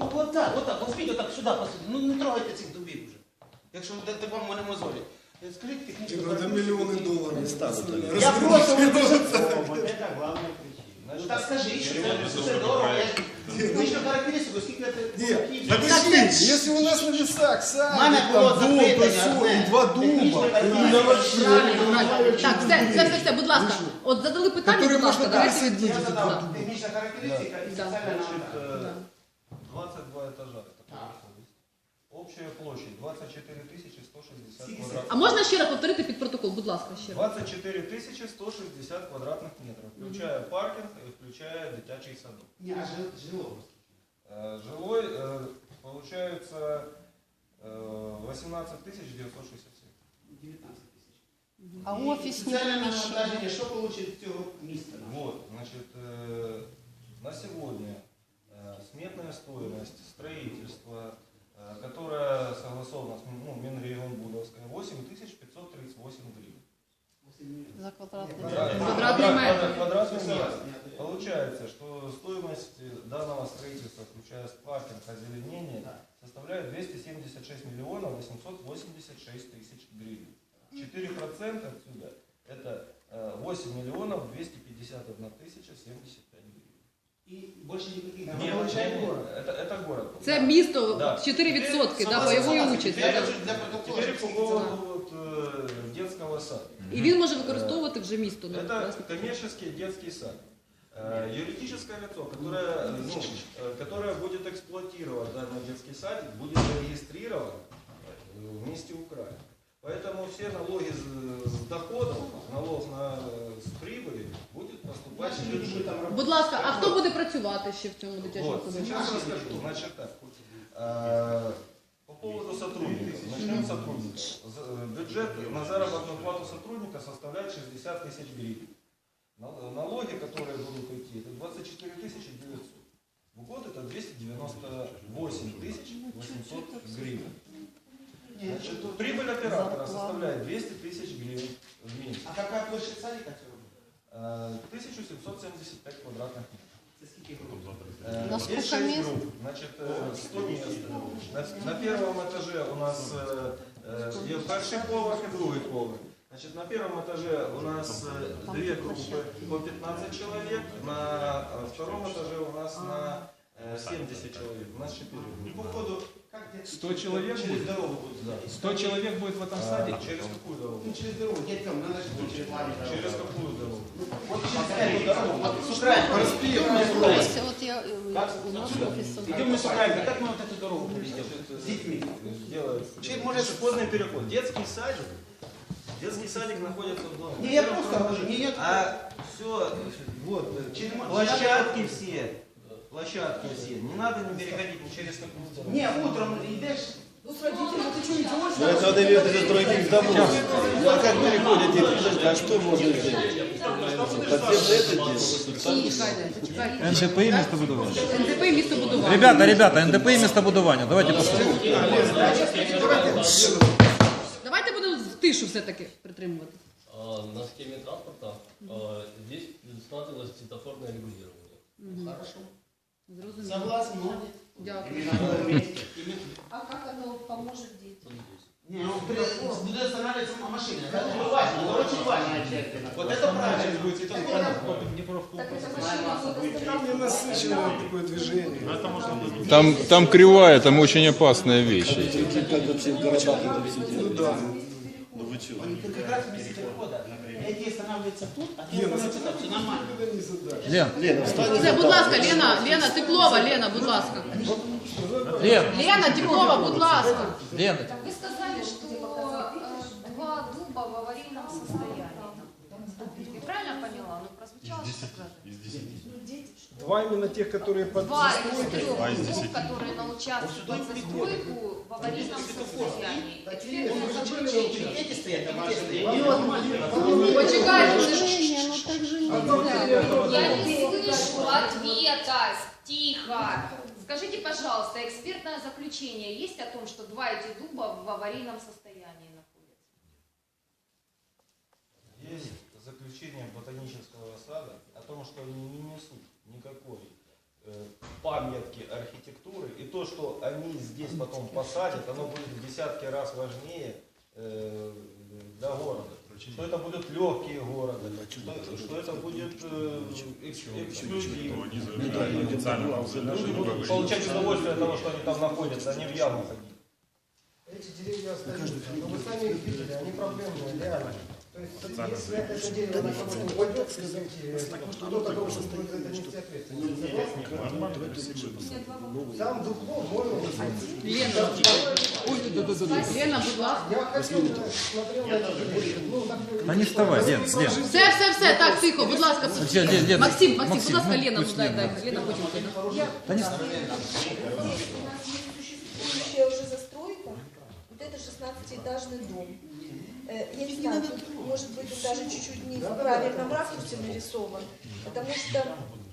от так, от так, возьміть отак сюди посадіть. Ну не трогайте цих дубів вже. Якщо ви дасте вам вони мозолі. Е, Скажіть технічно. Типа, Это миллионы долларов. Я просто ви дуже Вот это главная причина. Ну так скажи, що це, це дорого. Я ж технічну характеристику, скільки це Нет, Так подожди, если у нас на весах садик, Мене було там дуб, запитання все, одне. и два дуба, Технічна и я вообще... характеристика. Так, все, все, все, все, будь ласка. От задали питання, Которые будь ласка, можно давайте пересадить. Я эти задав два дуба. технічна характеристика і Да. соціальна Значит, наука. Общая площадь 24 тысячи 160 Скільки квадратных А можна ще раз повторити під протокол, будь ласка, ще раз. 24 тысячи 160 квадратных метров, включая паркинг и включая дитячий садок. Ні, а жи- жило. Э, Жилой э, получается э, 18 тысяч 967. 19 тисяч. А І офісні соціальне приміщення? навантаження, що получить з цього міста? Вот, значит, э, на сегодня э, сметная стоимость строительства, э, которая согласована с ну, Минрегионбудовской, 8538 гривен. За квадратний Квадрат- метр. Квадратный квадрат- метр. квадратный метр. Получается, что стоимость э, данного строительства, включая паркинг, озеленение, составляет 276 миллионов 886 тысяч гривен. 4% отсюда это э, 8 миллионов 251 тысяча 75 гривен. І більше ніяких не Нет, получає нет, город. это, это город. Це місто Да. 4% да, Согласен, бойової согласен. участі. Я да. кажу для протоколу. Теперь щоб по всіх поводу знали. вот, э, детского сада. І він може використовувати вже місто. ну, Это власне. коммерческий детский сад. Э, Юридическое лицо, которое, э, ну, э, которое будет эксплуатировать данный детский садик, будет зарегистрировано э, в месте Украины. Поэтому все налоги с с доходов, налог на, э, с прибыли будет поступать Наші в люди будуть там робити. Будь ласка, а хто буде працювати ще в цьому дитячому Вот, садочку? сейчас расскажу. Значит так, э, по поводу сотрудников. Начнем с сотрудников. Э, Бюджет на заработную плату сотрудника составляет 60 тысяч гривен. Нал- Налоги, которые будут идти, это 24 тысячи 900. В год это 298 тысяч 800 гривен. Значит, прибыль оператора составляет 200 тысяч гривен в месяц. А яка площа садика 1775 квадратных метров. Э, На есть сколько шесть мест? групп. Значит, э, 100 мест. На, на первом этаже у нас э, э, є перший поверх и другий поверх. Значит, на первом этаже у нас э, две группы по 15 человек, на э, втором этаже у нас на э, 70 человек. У нас 4 І группы. по ходу, як дітки 100 человек через будет? дорогу будуть? Да. 100 человек будет в этом А, садике? через какую дорогу? Ну, через дорогу, дітям, надо ж бути через дорогу. Через какую дорогу? От через эту дорогу, от с Украины. Ось, от я, е, у нас офіс Идем мы с Украины, как мы вот эту дорогу перейдем? С детьми. Сделают. Чи Может, може поздний переход. Детский садик. Детский садик находится в доме. Не, я просто говорю, не я. А все, вот, Через мо- площадки все, площадки все. Не надо не переходить ни через какую дорогу. Не, утром идешь, Ну, это надо иметь это других домов. Ну, а как переходите? Подожди, а что можно сделать? Подземный это делать? Чекайте, чекайте. НДПІ містобудування. НДП і містобудування. Ребята, ребята, НДПІ містобудування. Давайте послухаємо. Давайте будемо в тишу все-таки притримувати. А, На схеме транспорта а, здесь предусматривалось светофорное регулирование. Хорошо. Зрозуміло. согласен, ну. Дякую. Именно в этом месте. А як воно поможе дітям? Не, ну, при- будет останавливаться машина. Это очень важно, это очень важно. Вот это правильно. Так це машина буде стояти. Ненасыщенное такое движение. Там, там кривая, там очень опасная вещь. Как городах это все Ну да. Чего? Он как раз вместе перехода. Эти останавливаются тут, а те Не, ну останавливаются там. Все нормально. Лен, Лена, будь ласка, Лена, Лена, Теплова, Лена, будь ласка. Лен, Лена, Теплова, будь ласка. Лен, Вы сказали, что э, два дуба в аварийном состоянии. Я правильно поняла? Ну, прозвучало что Два именно тех, которые под Два из трех дубов, которые на участке под застройку в аварийном состоянии. А а. Почекайте. ну так же Я не слышу ответа. Тихо. Скажите, пожалуйста, экспертное заключение есть о том, что два эти дуба в аварийном состоянии находятся? Есть заключение ботанического сада о том, что они не несут никакой э, памятки архитектуры и то, что они здесь потом посадят, оно будет в десятки раз важнее э, для города. Что это будут легкие города, что, что это будет э, экс- эксклюзив. Люди будут получать удовольствие от того, что они там находятся, а не в яму ходить. Эти деревья остаются. Но вы сами их видели, они проблемные, реально. Если это дерево на кого-то упадет, скажите, кто-то должен будет за это нести ответственность. Сам дупло, можно Лена, Лена, будь ласка. Я хотел, смотрел на эти деревья. Ну, так, Та не вставай, Лен, Лен. Все, все, все, так, тихо, будь ласка. Максим, Максим, будь ласка, ну, Лена, пусть дай, Лена. дай. Лена, хочемо тебе. Та не Здесь у нас есть существующая уже застройка, вот это 16-этажный дом. Э, Я не знаю, тут, может быть, он даже чуть-чуть не в правильном ракурсе нарисован, потому что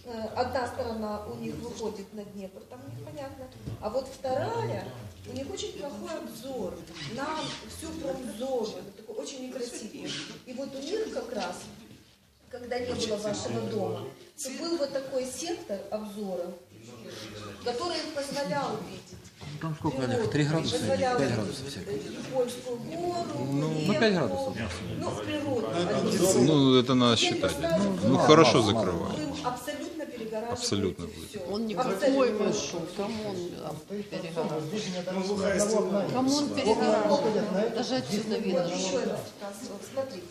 э, одна сторона у них выходит на Днепр, там у них понятно, а вот вторая, у них очень плохой обзор. На всю промзону, такой очень некрасивый. И вот у них как раз, когда не было вашего дома, то был вот такой сектор обзора, который позволял видеть. Там сколько, природу, Олег? Три градуса? Пять градусов Польскую гору, Ну, ну, реку, пять градусов. Ну, природу. Ну, это надо считать. Ну, хорошо закрывал. Им абсолютно перегораживает Абсолютно всё. Он никакой пошел, камон, перегораживает. здесь не одного окна нет. Камон перегораживает, даже отсюда видно. Вот еще раз рассказываю. Смотрите.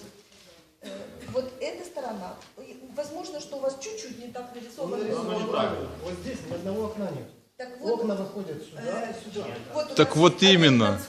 Э, Вот эта сторона. Возможно, что у вас чуть-чуть не так нарисовано. Вот здесь ни одного окна нет. Так вот, Окна выходят сюда э, сюда. вот Так вот именно.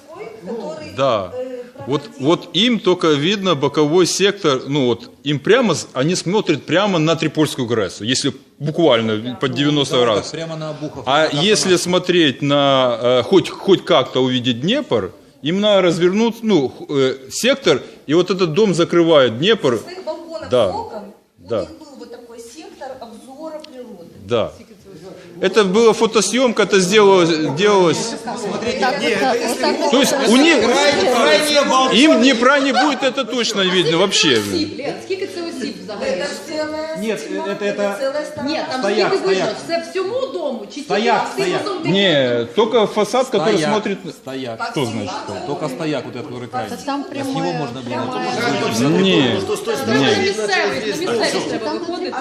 Который, Да. э, Вот, вот им только видно боковой сектор, ну вот, им прямо, они смотрят прямо на Трипольскую ГРЭС, если буквально под 90 Да, так градусов. Прямо на Обухов. А если она- смотреть на, э, хоть, хоть как-то увидеть Днепр, им надо развернуть, ну, э, сектор, и вот этот дом закрывает Днепр, С своих балконов Да. окон Да. у них был вот такой сектор обзора природы. да. Это была фотосъемка, это сделалось, делалось. То есть у них, им Днепра не будет, это точно видно вообще. Это ж целая Нет, стена, это- это- целая сторона. Ні, там Стояк, скільки вийшло? стояк. Це всьому дому? Чи тільки Стояк, цим стояк. особливим? Не, только фасад, который Стояк, смотрит... Стояк. Что значит? Только стояк, вот этот, который крайний. Там С него можно было. Не, Треба на місцевість, на місцевість треба виходити.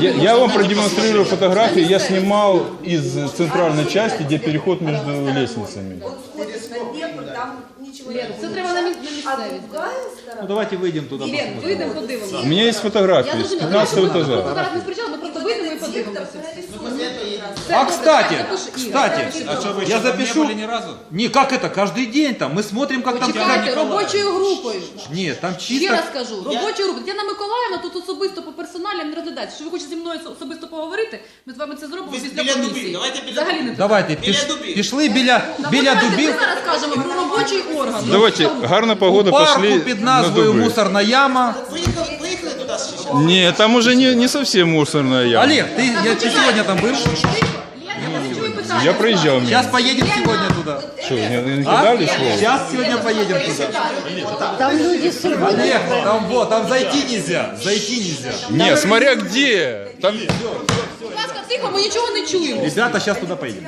і Я, я вам продемонстрирую фотографии. Я снимал из центральной части, где переход между лестницами. Он сходит на Днепр, там ничего Лен, не це будет. треба на міс- на А місцевість. другая Ну сторона, давайте выйдем туда. Лен, посмотрим. вийдемо, подивимося. У меня есть Я фотографии с зрозуміла, 15 ми просто этажа. зараз не сперечали, ми просто вийдемо і сектор подивимося. прорисован. Все, А добре, кстати, запиши, Ігор. кстати, А что, вы я запишу. ни разу? Не, как это? Каждый день там. Мы смотрим, как там. Почекайте, робочою групою. Нет, там Ще чисто. раз кажу, робочою групою. Тетяна Миколаївна тут особисто по персоналям не розглядається. Що ви хочете зі мною особисто поговорити, ми з вами це зробимо Ви після біля комісії. дубів, давайте біля Взагалі не Давайте, Біля піш, дубів. пішли біля, біля Давайте дубів. Ми зараз кажемо про робочий орган. Давайте, гарна погода, У парку пошли під на назвою дубы. Мусорна яма. Поїхали, поїхали туди ще. не, там уже не, не совсем мусорная яма. Олег, ты, я, ты сегодня там был? Я проезжал мимо. Сейчас поедем сегодня туда. Что, не, не А? кидали слово? Сейчас сегодня поедем туда. Там люди з Олег, там вот, там зайти нельзя. Зайти нельзя. Не, смотря где. Там... Будь ласка, тихо, ми нічого не чуємо. Ребята, сейчас туда поедем.